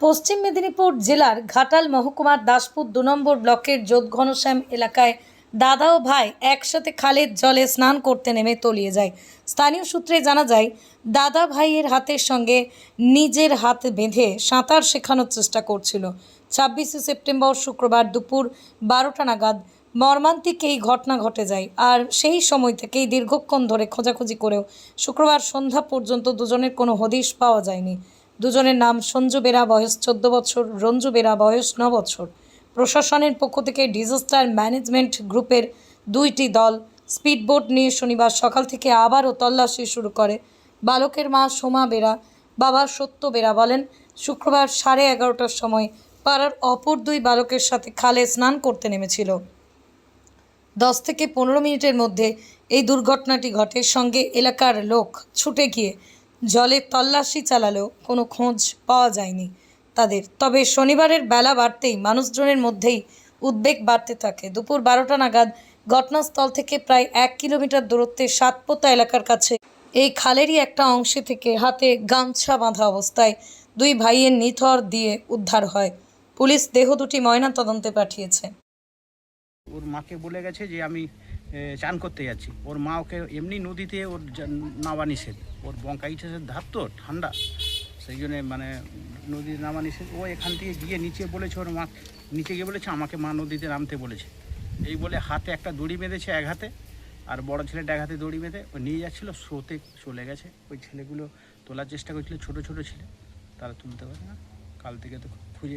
পশ্চিম মেদিনীপুর জেলার ঘাটাল মহকুমার দাসপুর দু নম্বর ব্লকের যোধ ঘনশ্যাম এলাকায় দাদা ও ভাই একসাথে খালের জলে স্নান করতে নেমে তলিয়ে যায়। স্থানীয় সূত্রে জানা যায়, দাদা ভাইয়ের হাতের সঙ্গে নিজের হাত বেঁধে সাঁতার শেখানোর চেষ্টা করছিল। ছাব্বিশে সেপ্টেম্বর শুক্রবার দুপুর বারোটা নাগাদ মর্মান্তিক এই ঘটনা ঘটে যায় আর সেই সময় থেকেই দীর্ঘক্ষণ ধরে খোঁজাখুঁজি করেও শুক্রবার সন্ধ্যা পর্যন্ত দুজনের কোনো হদিশ পাওয়া যায়নি। দুজনের নাম সঞ্জু বেরা বয়স চোদ্দ বছর, রঞ্জু বেরা বয়স ন বছর। প্রশাসনের পক্ষ থেকে ডিজাস্টার ম্যানেজমেন্ট গ্রুপের দুইটি দল স্পিডবোট নিয়ে শনিবার সকাল থেকে আবারও তল্লাশি শুরু করে। বালকের মা সোমা বেরা, বাবা সত্য বেরা বলেন, শুক্রবার সাড়ে এগারোটার সময় পাড়ার অপর দুই বালকের সাথে খালে স্নান করতে নেমেছিল। দশ থেকে পনেরো মিনিটের মধ্যে এই দুর্ঘটনাটি ঘটে। সঙ্গে এলাকার লোক ছুটে গিয়ে জলে তল্লাশি চালালেও কোনো খোঁজ পাওয়া যায়নি তাদের। তবে শনিবারের বেলা বাড়তেই মানুষজনের মধ্যেই উদ্বেগ বাড়তে থাকে। দুপুর বারোটা নাগাদ ঘটনাস্থল থেকে প্রায় এক কিলোমিটার দূরত্বে সাতপোতা এলাকার কাছে এই খালেরই একটা অংশে থেকে হাতে গামছা বাঁধা অবস্থায় দুই ভাইয়ের নিথর দিয়ে উদ্ধার হয়। পুলিশ দেহ দুটি ময়না তদন্তে পাঠিয়েছে। ওর মাকে বলে গেছে যে আমি চান করতে যাচ্ছি। ওর মা ওকে এমনি নদীতে ওর নামা নিষেধ। ওর বঙ্কাইটিসের ধাপ তো ঠান্ডা। সেই জন্যে মানে নদীর নামা নিষেধ। ও এখান থেকে গিয়ে নিচে বলেছে ওর মা, নিচে গিয়ে বলেছে, আমাকে মা নদীতে নামতে বলেছে। এই বলে হাতে একটা দড়ি বেঁধেছে এক হাতে, আর বড় ছেলেটা এক হাতে দড়ি বেঁধে ও নিয়ে যাচ্ছিল, স্রোতে চলে গেছে। ওই ছেলেগুলো তোলার চেষ্টা করছিল, ছোট ছোট ছেলে। তারা তুলতে পারে না। কাল থেকে তো খুঁজে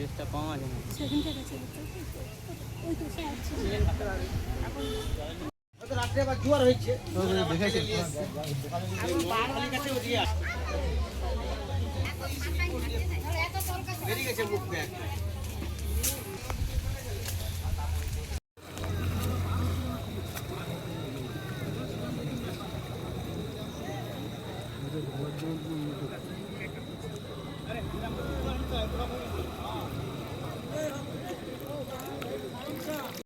ঘুমাইনি দুর্গন্ত গেছে রেস্টটা কম আছে। না বেরিয়ে গেছে মুখ ব্যাগ